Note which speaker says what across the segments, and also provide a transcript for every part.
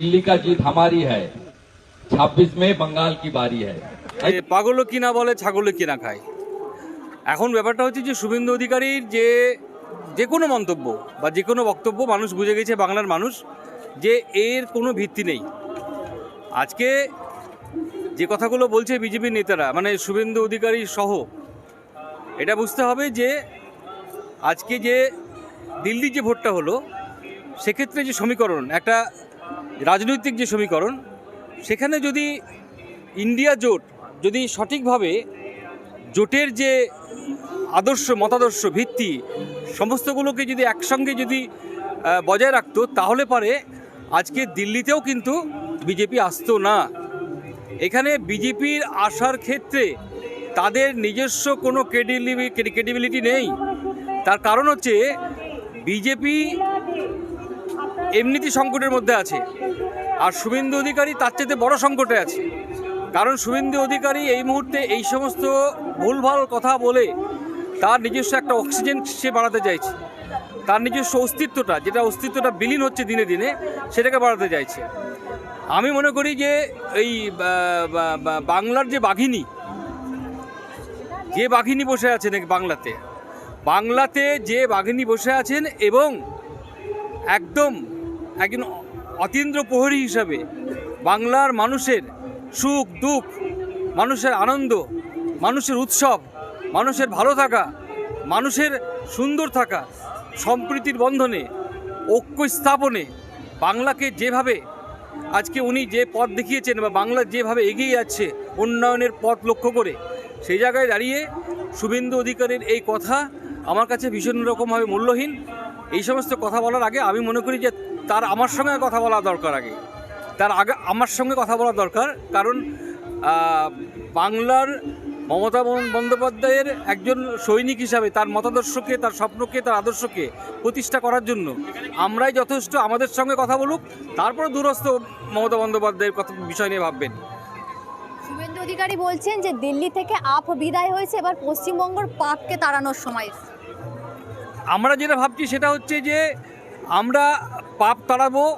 Speaker 1: दिल्ली का जीत हमारी है 26 में बंगाल की बारी है
Speaker 2: এ, পাগলও কিনা বলে ছাগলও কিনা খায় এখন ব্যাপারটা হচ্ছে যে শুভেন্দু অধিকারীর যে যে কোনো মন্তব্য বা যে কোনো বক্তব্য মানুষ বুঝে গেছে বাংলার মানুষ যে এর কোনো ভিত্তি নেই আজকে যে কথাগুলো বলছে বিজেপির নেতারা মানে শুভেন্দু অধিকারী সহ এটা বুঝতে হবে যে আজকে যে দিল্লির যে ভোটটা হলো সেক্ষেত্রে যে সমীকরণ একটা রাজনৈতিক যে সমীকরণ, সেখানে যদি ইন্ডিয়া জোট যদি সঠিকভাবে জোটের যে আদর্শ, মতাদর্শ, ভিত্তি, সমস্তগুলোকে যদি একসঙ্গে যদি বজায় রাখতো, তাহলে পারে আজকে দিল্লিতেও কিন্তু বিজেপি আসতো না। এখানে বিজেপির আসার ক্ষেত্রে তাদের নিজস্ব কোনো ক্রেডিবিলিটি নেই। তার কারণ হচ্ছে, বিজেপি এমনিতে সংকটের মধ্যে আছে। আর শুভেন্দু অধিকারী তার চাইতে বড় সংকটে আছে। কারণ শুভেন্দু অধিকারী এই মুহূর্তে এই সমস্ত ভুলভাল কথা বলে তার নিজস্ব একটা অক্সিজেন সে বাড়াতে চাইছে। তার নিজস্ব অস্তিত্বটা, যেটা অস্তিত্বটা বিলীন হচ্ছে দিনে দিনে, সেটাকে বাড়াতে চাইছে। আমি মনে করি যে এই বাংলার যে বাঘিনী যে বাঘিনী বসে আছেন বাংলাতে বাংলাতে যে বাঘিনী বসে আছেন এবং একদম একজন অতীন্দ্র প্রহরী হিসাবে বাংলার মানুষের সুখ, দুঃখ, মানুষের আনন্দ, মানুষের উৎসব, মানুষের ভালো থাকা, মানুষের সুন্দর থাকা সম্প্রীতির বন্ধনে, ঐক্য স্থাপনে বাংলাকে যেভাবে আজকে উনি যে পথ দেখিয়েছেন বা বাংলা যেভাবে এগিয়ে যাচ্ছে উন্নয়নের পথ লক্ষ্য করে, সেই জায়গায় দাঁড়িয়ে শুভেন্দু অধিকারীর এই কথা আমার কাছে ভীষণ রকমভাবে মূল্যহীন। এই সমস্ত কথা বলার আগে আমি মনে করি যে তার আমার সঙ্গে কথা বলা দরকার আগে। তার আগে আমার সঙ্গে কথা বলা দরকার কারণ বাংলার মমতা বন- বন্দ্যোপাধ্যায়ের একজন সৈনিক হিসাবে তার মতাদর্শকে তার স্বপ্নকে তার আদর্শকে প্রতিষ্ঠা করার জন্য আমরাই যথেষ্ট আমাদের সঙ্গে কথা বলুক তারপর দূরস্থ মমতা বন্দ্যোপাধ্যায়ের কথা বিষয় নিয়ে ভাববেন।
Speaker 3: শুভেন্দু অধিকারী বলছেন যে দিল্লি থেকে আপ বিদায় হয়েছে এবার পশ্চিমবঙ্গের পাককে তাড়ানোর সময়।
Speaker 2: আমরা যেটা ভাবছি সেটা হচ্ছে যে আমরা পাপ তাড়াবো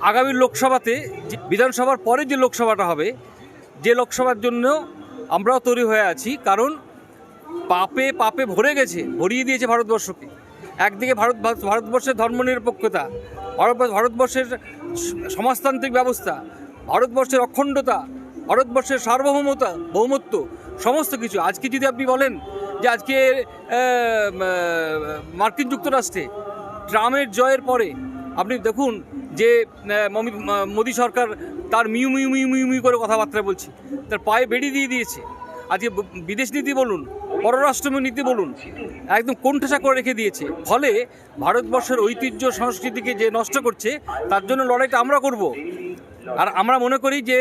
Speaker 2: আগামী লোকসভাতে বিধানসভার পরে যে লোকসভাটা হবে, যে লোকসভার জন্য আমরাও তৈরি হয়ে আছি, কারণ পাপে পাপে ভরে গেছে, ভরিয়ে দিয়েছে ভারতবর্ষকে। একদিকে ভারত, ভারত- ভারতবর্ষের ধর্মনিরপেক্ষতা, ভারত- ভারতবর্ষের সমাজতান্ত্রিক ব্যবস্থা, ভারতবর্ষের অখণ্ডতা, ভারতবর্ষের সার্বভৌমতা ভৌমত্ব সমস্ত কিছু। আজকে যদি আপনি বলেন যে আজকে মার্কিন যুক্তরাষ্ট্রে ট্রাম্পের জয়ের পরে আপনি দেখুন যে মোদী সরকার তার মিউ মিউ মিউ মিউ মিউ করে কথাবার্তা বলছে। তার পায়ে বেড়ি দিয়ে দিয়েছে। আজকে বিদেশ নীতি বলুন, পররাষ্ট্র নীতি বলুন, একদম কোণঠাসা করে রেখে দিয়েছে। ফলে ভারতবর্ষের ঐতিহ্য সংস্কৃতিকে যে নষ্ট করছে, তার জন্য লড়াইটা আমরা করব। আর আমরা মনে করি যে,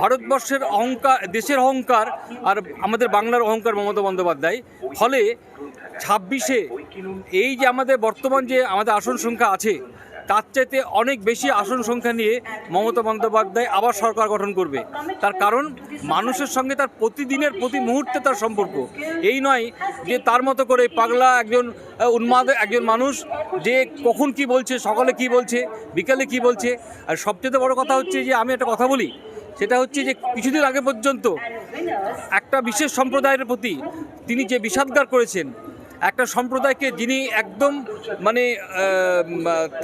Speaker 2: ভারতবর্ষের অহংকার, দেশের অহংকার আর আমাদের বাংলার অহংকার মমতা বন্দ্যোপাধ্যায়। ফলে ছাব্বিশে এই যে আমাদের বর্তমান যে আমাদের আসন সংখ্যা আছে, তার চাইতে অনেক বেশি আসন সংখ্যা নিয়ে মমতা বন্দ্যোপাধ্যায় আবার সরকার গঠন করবে। তার কারণ, মানুষের সঙ্গে তার প্রতিদিনের, প্রতি মুহূর্তে তার সম্পর্ক। এই নয় যে তার মতো করে পাগলা একজন উন্মাদ একজন মানুষ যে কখন কি বলছে, সকালে কি বলছে, বিকালে কি বলছে। আর সবচেয়ে বড় কথা হচ্ছে যে আমি একটা কথা বলি, সেটা হচ্ছে যে কিছুদিন আগে পর্যন্ত একটা বিশেষ সম্প্রদায়ের প্রতি তিনি যে বিষাদগার করেছেন একটা সম্প্রদায়কে যিনি একদম মানে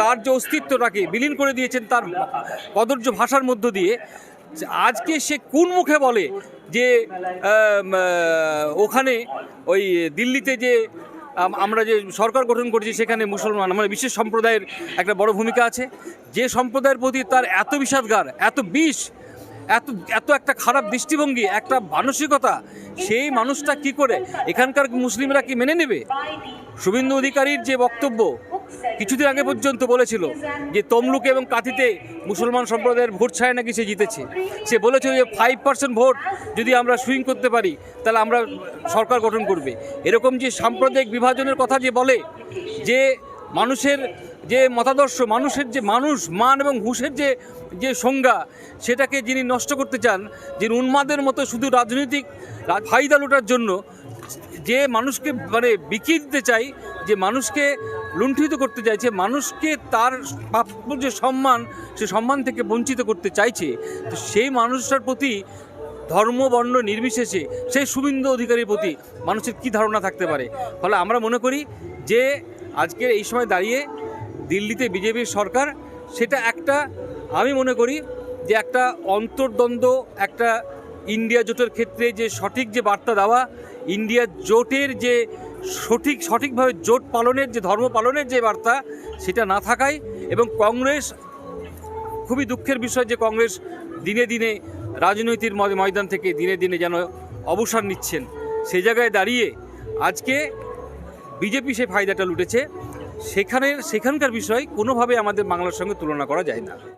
Speaker 2: তার যে অস্তিত্বটাকে বিলীন করে দিয়েছেন তার কদর্য ভাষার মধ্য দিয়ে, আজকে সে কোন মুখে বলে যে ওখানে ওই দিল্লিতে যে আমরা যে সরকার গঠন করেছি সেখানে মুসলমান মানে বিশেষ সম্প্রদায়ের একটা বড় ভূমিকা আছে। যে সম্প্রদায়ের প্রতি তার এত বিষাদগার, এত বিষ এত এত একটা খারাপ দৃষ্টিভঙ্গি, একটা মানসিকতা, সেই মানুষটা কি করে? এখানকার মুসলিমরা কি মেনে নেবে? শুভেন্দু অধিকারীর যে বক্তব্য কিছুদিন আগে পর্যন্ত বলেছিল যে তমলুকে এবং কাঁথিতে মুসলমান সম্প্রদায়ের ভোট ছায় নাকি সে জিতেছে। সে বলেছিল যে ফাইভ পার্সেন্ট ভোট যদি আমরা সুইং করতে পারি, তাহলে আমরা সরকার গঠন করবে। এরকম যে সাম্প্রদায়িক বিভাজনের কথা যে বলে, যে মানুষের যে মতাদর্শ, মানুষের যে মানুষ, মান এবং হুঁশের যে যে সংজ্ঞা, সেটাকে যিনি নষ্ট করতে চান, যিনি উন্মাদের মতো শুধু রাজনৈতিক ফায়দা লুটার জন্য যে মানুষকে মানে বিকিয়ে দিতে চাই, যে মানুষকে লুণ্ঠিত করতে চাইছে মানুষকে তার প্রাপ্য যে সম্মান, সে সম্মান থেকে বঞ্চিত করতে চাইছে, তো সেই মানুষটার প্রতি ধর্ম, বর্ণ নির্বিশেষে, সেই শুভেন্দু অধিকারীর প্রতি মানুষের কী ধারণা থাকতে পারে? ফলে আমরা মনে করি যে, আজকের এই সময় দাঁড়িয়ে দিল্লিতে বিজেপির সরকার, সেটা একটা, আমি মনে করি যে একটা অন্তর্দ্বন্দ্ব, একটা ইন্ডিয়া জোটের ক্ষেত্রে যে সঠিক যে বার্তা দেওয়া, ইন্ডিয়া জোটের যে সঠিক, সঠিকভাবে জোট পালনের যে, ধর্ম পালনের যে বার্তা, সেটা না থাকায় এবং কংগ্রেস, খুবই দুঃখের বিষয় যে কংগ্রেস দিনে দিনে রাজনৈতিক ময়- ময়দান থেকে দিনে দিনে যেন অবসর নিচ্ছেন। সেই জায়গায় দাঁড়িয়ে আজকে বিজেপি সেই ফায়দাটা লুটেছে। সেখানে সেখানকার বিষয় কোনোভাবে আমাদের বাংলার সঙ্গে তুলনা করা যায় না।